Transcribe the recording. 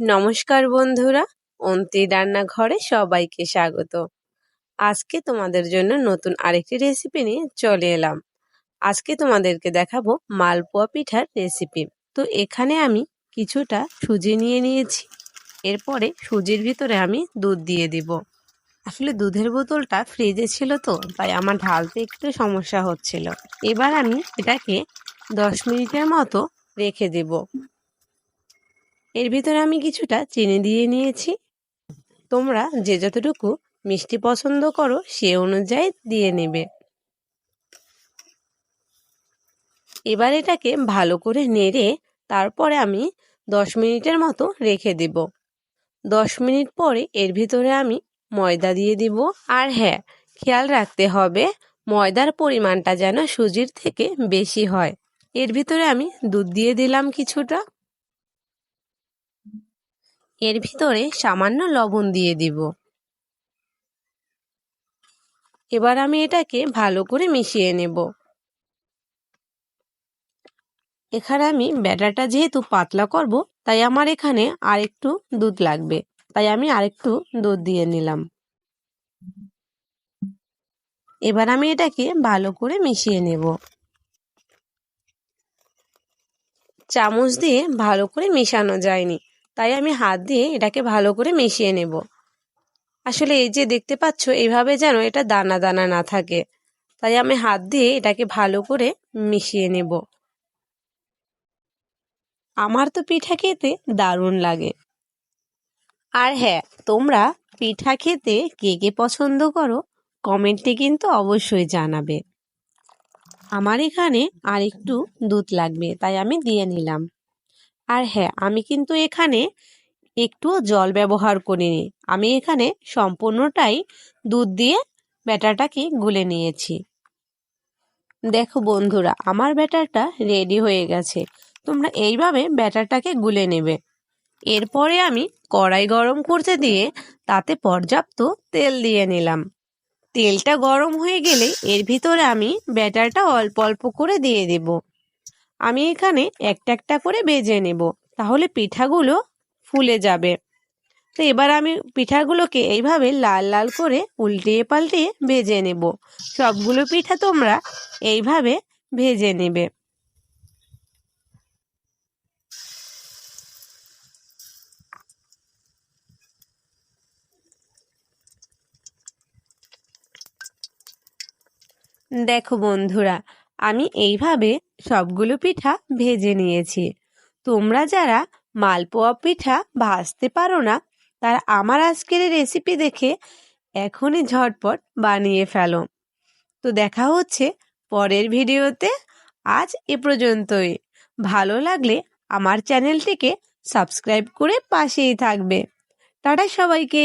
নমস্কার বন্ধুরা, অন্তি রান্নাঘরে সবাইকে স্বাগত। আজকে তোমাদের জন্য নতুন আরেকটি রেসিপি নিয়ে চলে এলাম। আজকে তোমাদেরকে দেখাবো মালপোয়া পিঠার রেসিপি তো এখানে আমি কিছুটা সুজি নিয়ে নিয়েছি। এরপরে সুজির ভিতরে আমি দুধ দিয়ে দিব। আসলে দুধের বোতলটা ফ্রিজে ছিল তো, তাই আমার ঢালতে একটু সমস্যা হচ্ছিল। এবার আমি এটাকে দশ মিনিটের মতো রেখে দেব। এর ভিতরে আমি কিছুটা চিনি দিয়ে নিয়েছি। তোমরা যে যতটুকু মিষ্টি পছন্দ করো সে অনুযায়ী দিয়ে নেবে। এবার এটাকে ভালো করে নেড়ে তারপরে আমি দশ মিনিটের মতো রেখে দেব। দশ মিনিট পরে এর ভিতরে আমি ময়দা দিয়ে দিব। আর হ্যাঁ খেয়াল রাখতে হবে ময়দার পরিমাণটা যেন সুজির থেকে বেশি হয়। এর ভিতরে আমি দুধ দিয়ে দিলাম কিছুটা। এর ভিতরে সামান্য লবণ দিয়ে দিব। এবার আমি এটাকে ভালো করে মিশিয়ে নেব। এখানে আমি ব্যাটারটা যেহেতু পাতলা করব, তাই আমার এখানে আরেকটু দুধ লাগবে। তাই আমি আরেকটু দুধ দিয়ে নিলাম। এবার আমি এটাকে ভালো করে মিশিয়ে নেব। চামচ দিয়ে ভালো করে মিশানো যায়নি। তাই আমি হাত দিয়ে এটাকে ভালো করে মিশিয়ে নেব। আসলে এই যে দেখতে পাচ্ছ এইভাবে যেন এটা দানা দানা না থাকে। তাই আমি হাত দিয়ে এটাকে ভালো করে মিশিয়ে নেব। আমার তো পিঠা খেতে দারুণ লাগে। আর হ্যাঁ তোমরা পিঠা খেতে কে কে পছন্দ করো, কমেন্টে কিন্তু অবশ্যই জানাবে। আমার এখানে আর একটু দুধ লাগবে, তাই আমি দিয়ে নিলাম। আর হ্যাঁ আমি কিন্তু এখানে একটুও জল ব্যবহার করিনি। আমি এখানে সম্পূর্ণটাই দুধ দিয়ে ব্যাটারটাকে গুলে নিয়েছি। দেখো বন্ধুরা, আমার ব্যাটারটা রেডি হয়ে গেছে। তোমরা এইভাবে ব্যাটারটাকে গুলে নেবে। এরপরে আমি কড়াই গরম করতে দিয়ে তাতে পর্যাপ্ত তেল দিয়ে নিলাম। তেলটা গরম হয়ে গেলে এর ভিতরে আমি ব্যাটারটা অল্প অল্প করে দিয়ে দেব। আমি এখানে একটা একটা করে বেজে নেব। তাহলে পিঠাগুলো ফুলে যাবে। তো এবার আমি পিঠাগুলোকে এইভাবে লাল লাল করে উল্টিয়ে পাল্টিয়ে ভেজে নেব। সবগুলো পিঠা তোমরা এইভাবে ভেজে নেবে। দেখো বন্ধুরা, আমি এইভাবে সবগুলো পিঠা ভেজে নিয়েছি। তোমরা যারা মালপোয়া পিঠা ভাজতে পারো না, তারা আমার আজকের রেসিপি দেখে এখনই ঝটপট বানিয়ে ফেলো। তো দেখা হচ্ছে পরের ভিডিওতে। আজ এ পর্যন্তই। ভালো লাগলে আমার চ্যানেলটিকে সাবস্ক্রাইব করে পাশেই থাকবে। টাটা সবাইকে।